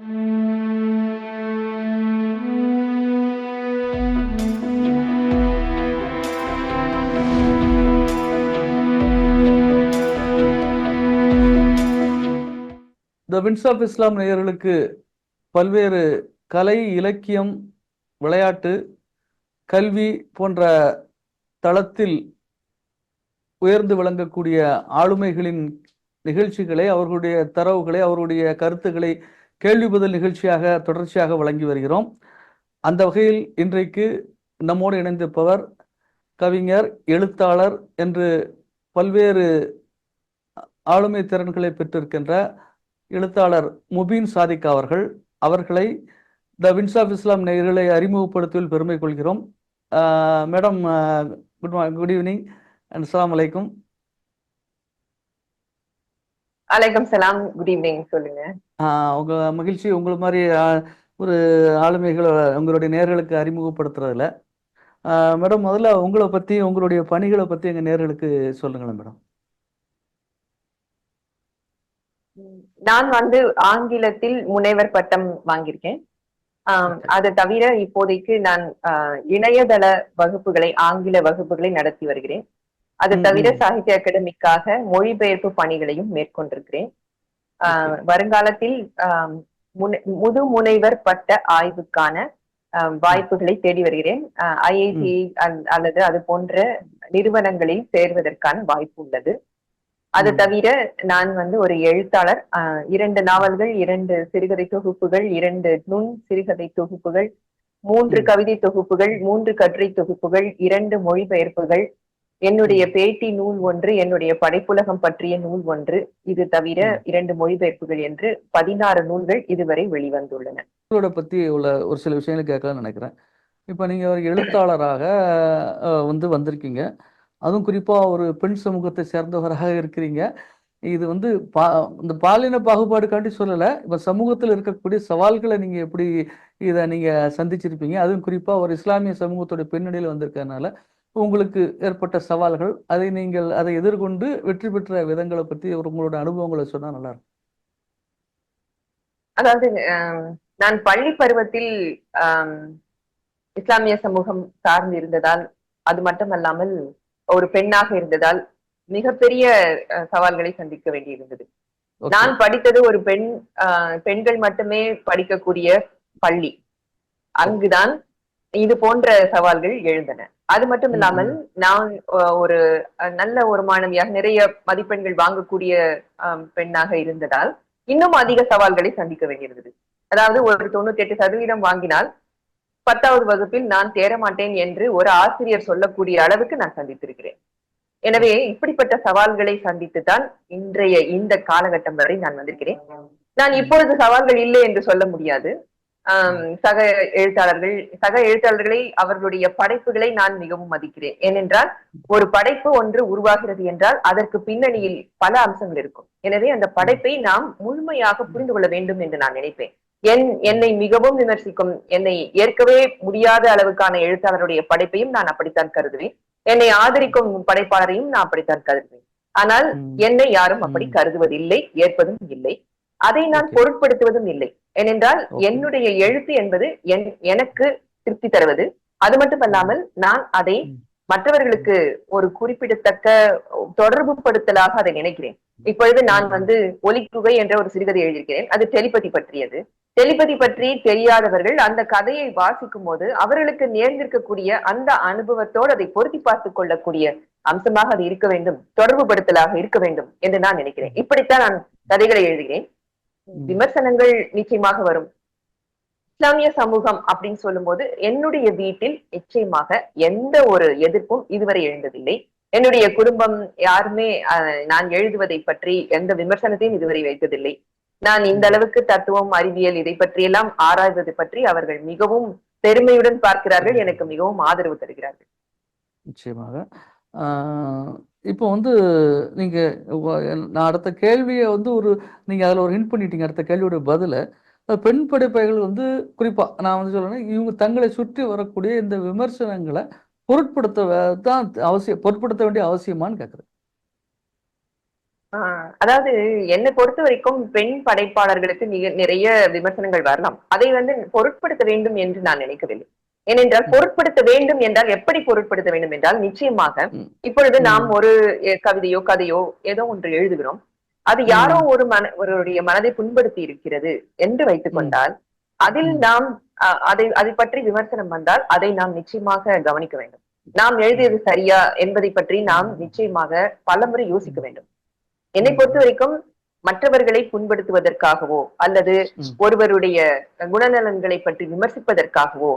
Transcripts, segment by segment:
The wins of Islam நேயர்களுக்கு பல்வேறு கலை இலக்கியம் விளையாட்டு கல்வி போன்ற தளத்தில் உயர்ந்து விளங்கக்கூடிய ஆளுமைகளின் நிகழ்ச்சிகளை அவர்களுடைய தரவுகளை அவருடைய கருத்துக்களை கேள்வி பதில் நிகழ்ச்சியாக தொடர்ச்சியாக வழங்கி வருகிறோம். அந்த வகையில் இன்றைக்கு நம்மோடு இணைந்திருப்பவர் கவிஞர் எழுத்தாளர் என்று பல்வேறு ஆளுமை திறன்களை பெற்றிருக்கின்ற எழுத்தாளர் முபீன் சாதிக் அவர்கள். அவர்களை த வின்ஸ் ஆஃப் இஸ்லாம் நேர்களை அறிமுகப்படுத்துவதில் பெருமை கொள்கிறோம். Madam good good evening and அஸ்லாம் வலைக்கும் அலைக்கம் சலாம். குட் ஈவினிங் சொல்லுங்க. உங்க மகிழ்ச்சி உங்களை மாதிரி ஒரு ஆளுமைகளை உங்களுடைய நேர்களுக்கு அறிமுகப்படுத்துறதுல. மேடம் முதல்ல உங்களை பத்தி உங்களுடைய பணிகளை பத்தி எங்க நேர்களுக்கு சொல்லுங்களேன் மேடம். நான் வந்து ஆங்கிலத்தில் முனைவர் பட்டம் வாங்கியிருக்கேன். அது தவிர இப்போதைக்கு நான் இணையதள வகுப்புகளை ஆங்கில வகுப்புகளை நடத்தி வருகிறேன். அது தவிர. சாகித்ய அகாடமிக்காக மொழிபெயர்ப்பு பணிகளையும் மேற்கொண்டிருக்கிறேன் வருங்காலத்தில் முது முனைவர் பட்ட ஆய்வுக்கான வாய்ப்புகளை தேடி வருகிறேன் ஐஐடி அல்லது அது போன்ற நிறுவனங்களில் சேர்வதற்கான வாய்ப்பு உள்ளது அது. தவிர நான் வந்து ஒரு எழுத்தாளர் இரண்டு நாவல்கள் இரண்டு சிறுகதை தொகுப்புகள் இரண்டு நுண் சிறுகதை தொகுப்புகள் மூன்று. கவிதை தொகுப்புகள் மூன்று கட்டுரை தொகுப்புகள் இரண்டு மொழிபெயர்ப்புகள் என்னுடைய பேட்டி நூல் ஒன்று என்னுடைய படைப்புலகம் பற்றிய நூல் ஒன்று. இது தவிர. இரண்டு மொழிபெயர்ப்புகள் என்று பதினாறு நூல்கள் இதுவரை வெளிவந்துள்ளன. உங்களோட பத்தி உள்ள ஒரு சில விஷயங்களை கேட்கலாம்னு நினைக்கிறேன். இப்போ நீங்க ஒரு எழுத்தாளராக வந்து வந்திருக்கீங்க. அதுவும் குறிப்பா ஒரு பெண் சமூகத்தை சேர்ந்தவராக இருக்கிறீங்க. இது வந்து பா இந்த பாலின பாகுபாடுக்காண்டி சொல்லலை. இப்போ சமூகத்தில் இருக்கக்கூடிய சவால்களை நீங்க எப்படி இதை நீங்க சந்திச்சிருப்பீங்க? அதுவும் குறிப்பா ஒரு இஸ்லாமிய சமூகத்தோட பின்னணியில் வந்திருக்கறனால உங்களுக்கு ஏற்பட்ட சவால்கள் அதை நீங்கள் அதை எதிர்கொண்டு வெற்றி பெற்ற விதங்களை பத்தி ஒரு உங்களோட அனுபவங்களை சொன்னா நல்லா இருக்கும். அதாவது நான் பள்ளி பருவத்தில் இஸ்லாமிய சமூகம் சார்ந்து இருந்ததால் அது மட்டுமல்லாமல் ஒரு பெண்ணாக இருந்ததால் மிகப்பெரிய சவால்களை சந்திக்க வேண்டியிருந்தது. நான் படித்தது ஒரு பெண் ஆஹ், பெண்கள் மட்டுமே படிக்கக்கூடிய பள்ளி. அங்குதான் இது போன்ற சவால்கள் எழுந்தன. அது மட்டும் இல்லாமல் நான் ஒரு நல்ல ஒரு மாணவியாக நிறைய மதிப்பெண்கள் வாங்கக்கூடிய பெண்ணாக இருந்ததால் இன்னும் அதிக சவால்களை சந்திக்க வேண்டியிருந்தது. அதாவது ஒரு தொண்ணூத்தி எட்டு சதவீதம் வாங்கினால் பத்தாவது வகுப்பில் நான் தேர மாட்டேன் என்று ஒரு ஆசிரியர் சொல்லக்கூடிய அளவுக்கு நான் சந்தித்திருக்கிறேன். எனவே இப்படிப்பட்ட சவால்களை சந்தித்துதான் இன்றைய இந்த காலகட்டம் வரை நான் வந்திருக்கிறேன். நான் இப்பொழுது சவால்கள் இல்லை என்று சொல்ல முடியாது. சக எழுத்தாளர்கள் சக எழுத்தாளர்களை அவர்களுடைய படைப்புகளை நான் மிகவும் மதிக்கிறேன். ஏனென்றால் ஒரு படைப்பு ஒன்று உருவாகிறது என்றால் அதற்கு பின்னணியில் பல அம்சங்கள் இருக்கும். எனவே அந்த படைப்பை நாம் முழுமையாக புரிந்து கொள்ள வேண்டும் என்று நான் நினைப்பேன். என் என்னை மிகவும் விமர்சிக்கும் என்னை ஏற்கவே முடியாத அளவுக்கான எழுத்தாளருடைய படைப்பையும் நான் அப்படித்தான் கருதுவேன். என்னை ஆதரிக்கும் படைப்பாளரையும் நான் அப்படித்தான் கருதுவேன். ஆனால். என்னை யாரும் அப்படி. கருதுவதில்லை ஏற்பதும் இல்லை. அதை நான். பொருட்படுத்துவதும் இல்லை ஏனென்றால். என்னுடைய எழுத்து என்பது என் எனக்கு திருப்தி தருவது அது மட்டுமல்லாமல் நான் அதை ம். மற்றவர்களுக்கு ஒரு குறிப்பிடத்தக்க தொடர்பு படுத்தலாக அதை நினைக்கிறேன் இப்பொழுது நான் ம். வந்து ஒலிக்குகை என்ற ஒரு சிறுகதை எழுதியிருக்கிறேன் அது டெலிபதி பற்றியது டெலிபதி பற்றி தெரியாதவர்கள் அந்த கதையை வாசிக்கும் போது அவர்களுக்கு நேர்ந்திருக்கக்கூடிய அந்த அனுபவத்தோடு அதை பொருத்தி பார்த்துக் கொள்ளக்கூடிய அம்சமாக அது இருக்க வேண்டும் தொடர்பு படுத்தலாக இருக்க வேண்டும் என்று நான் நினைக்கிறேன் இப்படித்தான் நான் கதைகளை எழுதுகிறேன். விமர்சனங்கள் நிச்சயமாக வரும். இஸ்லாமிய சமூகம் அப்படின்னு சொல்லும்போது என்னுடைய வீட்டில் நிச்சயமாக எந்த ஒரு எதிர்ப்பும் இதுவரை எழுந்ததில்லை. என்னுடைய குடும்பம் யாருமே நான் எழுதுவதை பற்றி எந்த விமர்சனத்தையும் இதுவரை வைத்ததில்லை. நான் இந்த அளவுக்கு தத்துவம் அறிவியல் இதை பற்றியெல்லாம் ஆராய்வது பற்றி அவர்கள் மிகவும் பெருமையுடன் பார்க்கிறார்கள் எனக்கு மிகவும் ஆதரவு தருகிறார்கள். நிச்சயமாக. இப்போ வந்து நீங்க நான் அடுத்த கேள்வியை வந்து ஒரு நீங்க அதுல ஒரு ஹிண்ட் பண்ணிட்டீங்க அடுத்த கேள்வியோட பதில. பெண் படைப்பைகள் வந்து குறிப்பா நான் வந்து சொல்லணும் இவங்க தங்களை சுற்றி வரக்கூடிய இந்த விமர்சனங்களை பொருட்படுத்த தான் அவசியம் பொருட்படுத்த வேண்டிய அவசியமான்னு கேட்குறேன் ஆஹ் அதாவது என்னை பொறுத்த வரைக்கும் பெண் படைப்பாளர்களுக்கு நிறைய விமர்சனங்கள் வரலாம். அதை வந்து பொருட்படுத்த வேண்டும் என்று நான் நினைக்கவில்லை. ஏனென்றால். பொருட்படுத்த வேண்டும் என்றால் எப்படி பொருட்படுத்த வேண்டும் என்றால் நிச்சயமாக. இப்பொழுது நாம். ஒரு கவிதையோ கதையோ ஏதோ ஒன்று எழுதுகிறோம் அது யாரோ ஒரு மன ஒருவருடைய மனதை புண்படுத்தி இருக்கிறது என்று வைத்துக். கொண்டால் அதில். நாம் அதை அதை பற்றி விமர்சனம் வந்தால் அதை நாம் நிச்சயமாக கவனிக்க வேண்டும் நாம் எழுதியது சரியா என்பதை பற்றி நாம் நிச்சயமாக பலமுறை யோசிக்க வேண்டும் என்னை. பொறுத்த வரைக்கும் மற்றவர்களை புண்படுத்துவதற்காகவோ அல்லது. ஒருவருடைய குணநலன்களை பற்றி விமர்சிப்பதற்காகவோ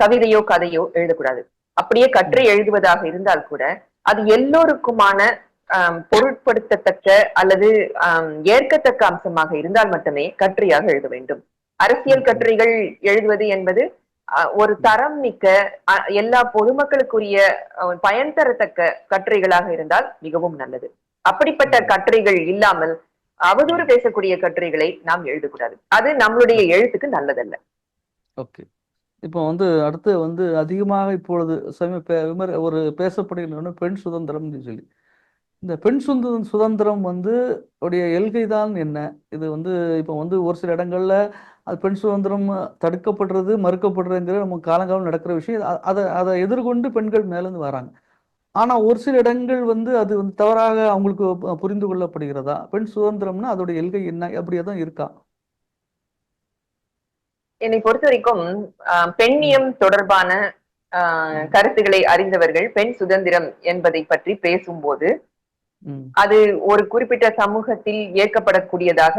கவிதையோ கதையோ எழுதக்கூடாது. அப்படியே கற்றை எழுதுவதாக இருந்தால் கூட அது எல்லோருக்குமான பொருட்படுத்தத்தக்க அல்லது ஏற்கத்தக்க அம்சமாக இருந்தால் மட்டுமே கட்டுரையாக எழுத வேண்டும். அரசியல். கட்டுரைகள் எழுதுவது என்பது ஒரு தரம் மிக்க எல்லா பொதுமக்களுக்குரிய பயன் தரத்தக்க கட்டுரைகளாக இருந்தால் மிகவும் நல்லது. அப்படிப்பட்ட. கட்டுரைகள் இல்லாமல் அவதூறு பேசக்கூடிய கட்டுரைகளை நாம் எழுதக்கூடாது. அது நம்மளுடைய எழுத்துக்கு நல்லதல்ல. ஓகே. இப்போ வந்து அடுத்து வந்து அதிகமாக இப்பொழுது சமீப விமர் ஒரு பேசப்படுகின்ற பெண் சுதந்திரம்னு சொல்லி. இந்த பெண் சுந்த சுதந்திரம் வந்து உடைய எல்கை தான் என்ன? இது வந்து இப்போ வந்து ஒரு சில இடங்கள்ல அது பெண் சுதந்திரம் தடுக்கப்படுறது மறுக்கப்படுறதுங்கிற நம்ம காலங்காலம் நடக்கிற விஷயம். அதை அதை எதிர்கொண்டு பெண்கள் மேலேருந்து வராங்க. ஆனால் ஒரு சில இடங்கள் வந்து அது வந்து தவறாக அவங்களுக்கு பு- புரிந்து கொள்ளப்படுகிறதா? பெண் சுதந்திரம்னா அதோடைய எல்கை என்ன? அப்படியே தான் இருக்கா? என்னை பொறுத்த வரைக்கும் பெண்ணியம் தொடர்பான கருத்துக்களை அறிந்தவர்கள் பெண் சுதந்திரம் என்பதை பற்றி பேசும்போது அது ஒரு குறிப்பிட்ட சமூகத்தில் ஏற்கப்படக்கூடியதாக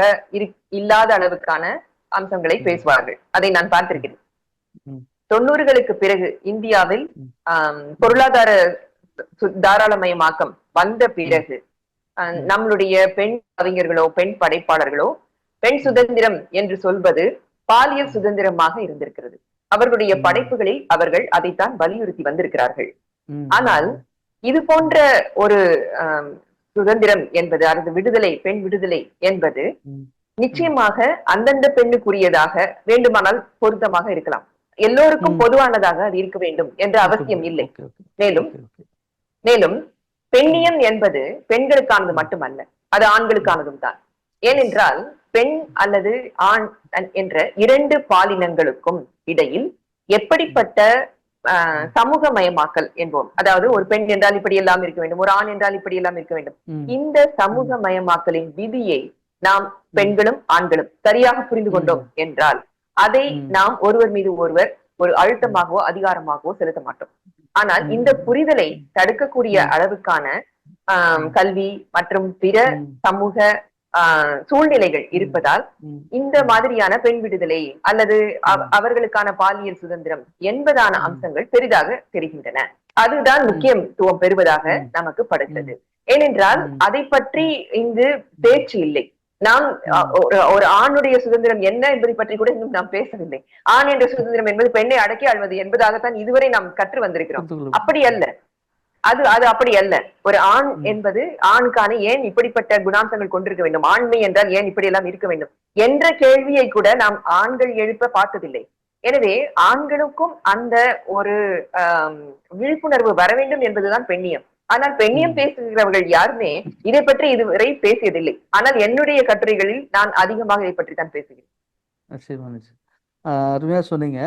இல்லாத அளவுக்கான அம்சங்களை. பேசுவார்கள். அதை நான் பார்த்திருக்கிறேன். தொண்ணூறுகளுக்கு பிறகு இந்தியாவில் பொருளாதார தாராளமயமாக்கம் வந்த பிறகு. நம்மளுடைய பெண் கவிஞர்களோ பெண் படைப்பாளர்களோ பெண் சுதந்திரம் என்று சொல்வது பாலியல் சுதந்திரமாக இருந்திருக்கிறது. அவர்களுடைய. படைப்புகளில் அவர்கள் அதைத்தான் வலியுறுத்தி வந்திருக்கிறார்கள். ஆனால் இது போன்ற ஒரு சுதந்திரம் என்பது அல்லது விடுதலை பெண் விடுதலை என்பது. நிச்சயமாக அந்தந்த பெண்ணுக்குரியதாக வேண்டுமானால் பொருத்தமாக இருக்கலாம். எல்லோருக்கும். பொதுவானதாக அது இருக்க வேண்டும் என்ற அவசியம் இல்லை. மேலும் மேலும் பெண்ணியம் என்பது பெண்களுக்கானது மட்டுமல்ல அது ஆண்களுக்கானதும் தான் ஏனென்றால் பெண் அல்லது ஆண் என்ற இரண்டு பாலினங்களுக்கும் இடையில் எப்படிப்பட்ட ஆஹ், சமூகமயமாக்கல் என்போம். அதாவது ஒரு பெண் என்றால் இப்படி எல்லாம் இருக்க வேண்டும் ஒரு ஆண் என்றால் இப்படி எல்லாம் இருக்க வேண்டும். இந்த சமூகமயமாக்கலின் விதியை நாம் பெண்களும் ஆண்களும் சரியாக புரிந்து கொண்டோம் என்றால் அதை. நாம் ஒருவர் மீது ஒருவர் ஒரு அழுத்தமாகவோ அதிகாரமாகவோ செலுத்த மாட்டோம். ஆனால். இந்த புரிதலை தடுக்கக்கூடிய. அளவுக்கான கல்வி மற்றும் பிற சமூக சூழ்நிலைகள் இருப்பதால் இந்த மாதிரியான பெண் விடுதலை அல்லது. அவர்களுக்கான பாலியல் சுதந்திரம் என்பதான. அம்சங்கள் பெரிதாக தெரிகின்றன. அதுதான் முக்கியத்துவம் பெறுவதாக. நமக்கு படுகிறது ஏனென்றால். அதை பற்றி இங்கு பேச்சு இல்லை. நாம். ஒரு ஆணுடைய சுதந்திரம் என்ன என்பதை பற்றி கூட இன்னும் நாம் பேசவில்லை. ஆண் என்ற சுதந்திரம் என்பது பெண்ணை அடக்கி ஆள்வது என்பதாகத்தான் இதுவரை நாம் கற்று வந்திருக்கிறோம். அப்படி அல்ல. அது அது அப்படி அல்ல. ஒரு ஆண். என்பது ஆணுக்கான ஏன் இப்படிப்பட்ட குணாம்சங்கள் கொண்டிருக்க வேண்டும்? ஆண்மை என்றால் ஏன் இப்படி எல்லாம் இருக்க வேண்டும்? என்ற கேள்வியை கூட நாம் ஆண்கள் எழுப்ப பார்த்ததில்லை. எனவே ஆண்களுக்கும் அந்த ஒரு விழிப்புணர்வு வர வேண்டும் என்பதுதான் பெண்ணியம். ஆனால் பெண்ணியம். பேசுகிறவர்கள் யாருமே இதை பற்றி இதுவரை பேசியதில்லை. ஆனால் என்னுடைய கட்டுரைகளில் நான் அதிகமாக இதை பற்றி தான் பேசுகிறேன். அருமையா சொன்னீங்க.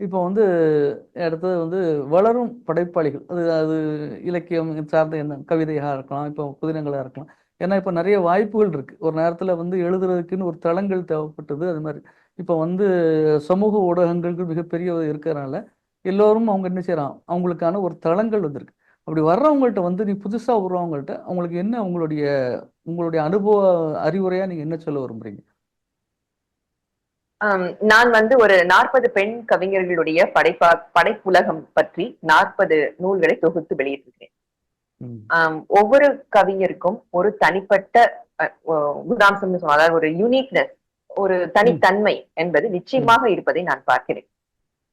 இப்போ வந்து அடுத்தது வந்து வளரும் படைப்பாளிகள். அது அது இலக்கியம் சார்ந்த என்ன கவிதையாக இருக்கலாம் இப்போ புதினங்களாக இருக்கலாம். ஏன்னா இப்போ நிறைய வாய்ப்புகள் இருக்குது ஒரு நேரத்தில் வந்து எழுதுறதுக்குன்னு ஒரு தளங்கள் தேவைப்பட்டது அது மாதிரி. இப்போ வந்து சமூக ஊடகங்கள் மிகப்பெரிய இருக்கிறனால எல்லோரும் அவங்க என்ன செய்கிறான் அவங்களுக்கான ஒரு தளங்கள் வந்திருக்கு. அப்படி வர்றவங்கள்ட்ட வந்து நீ புதுசாக வர்றவங்கள்ட்ட அவங்களுக்கு என்ன உங்களுடைய உங்களுடைய அனுபவ அறிவுரையாக நீங்கள் என்ன சொல்ல விரும்புறீங்க? நான் வந்து ஒரு நாற்பது பெண் கவிஞர்களுடைய படைப்பா படைப்புலகம் பற்றி நாற்பது நூல்களை தொகுத்து வெளியிட்டிருக்கிறேன். ஒவ்வொரு கவிஞருக்கும் ஒரு தனிப்பட்ட சொல்லுவாங்க அதாவது ஒரு யூனிக்னஸ் ஒரு தனித்தன்மை என்பது நிச்சயமாக இருப்பதை நான் பார்க்கிறேன்.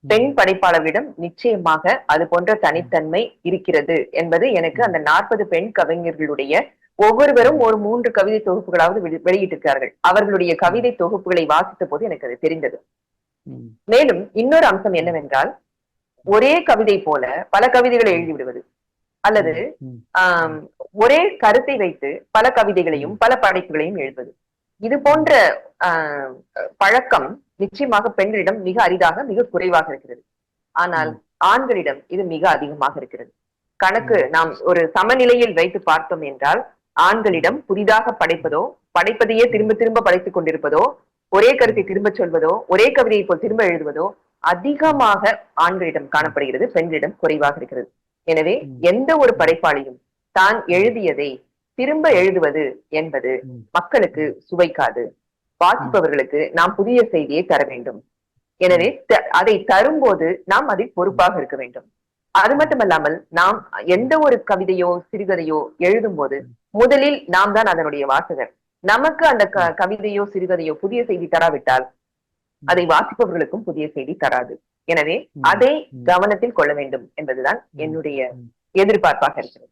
பெண் படைப்பாளர்களிடம் நிச்சயமாக அது போன்ற தனித்தன்மை இருக்கிறது என்பது எனக்கு அந்த நாற்பது பெண் கவிஞர்களுடைய ஒவ்வொருவரும் ஒரு மூன்று கவிதை தொகுப்புகளாவது வெளி- வெளியிட்டிருக்கிறார்கள். அவர்களுடைய கவிதை தொகுப்புகளை வாசித்த போது எனக்கு அது தெரிந்தது. மேலும் இன்னொரு அம்சம் என்னவென்றால் ஒரே கவிதை போல பல கவிதைகளை எழுதி விடுவது அல்லது ஆம், ஒரே கருத்தை வைத்து பல கவிதைகளையும் பல படைப்புகளையும் எழுதுவது. இது போன்ற ஆஹ், பழக்கம் நிச்சயமாக பெண்களிடம் மிக அரிதாக மிக குறைவாக இருக்கிறது. ஆனால் ஆண்களிடம் இது மிக அதிகமாக இருக்கிறது. கணக்கு நாம் ஒரு சமநிலையில் வைத்து பார்த்தோம் என்றால் ஆண்களிடம் புதிதாக படைப்பதோ படைப்பதையே திரும்ப திரும்ப படைத்துக் கொண்டிருப்பதோ ஒரே கருத்தை திரும்ப சொல்வதோ ஒரே கவிதையை போல் திரும்ப எழுதுவதோ அதிகமாக ஆண்களிடம் காணப்படுகிறது பெண்களிடம் குறைவாக இருக்கிறது. எனவே. எந்த ஒரு படைப்பாளியும் தான் எழுதியதை திரும்ப எழுதுவது என்பது. மக்களுக்கு சுவைக்காது. வாசிப்பவர்களுக்கு நாம் புதிய செய்தியை தர வேண்டும். எனவே அதை தரும்போது நாம் அதில் பொறுப்பாக இருக்க வேண்டும். அது மட்டுமல்லாமல் நாம் எந்த ஒரு கவிதையோ சிறுகதையோ எழுதும் போது முதலில் நாம் தான் அதனுடைய வாசகர் நமக்கு அந்த க- கவிதையோ சிறுகதையோ புதிய செய்தி தராவிட்டால் அதை வாசிப்பவர்களுக்கும் புதிய செய்தி தராது எனவே. அதை. கவனத்தில் கொள்ள வேண்டும் என்பதுதான் என்னுடைய. எதிர்பார்ப்பாக இருக்கிறது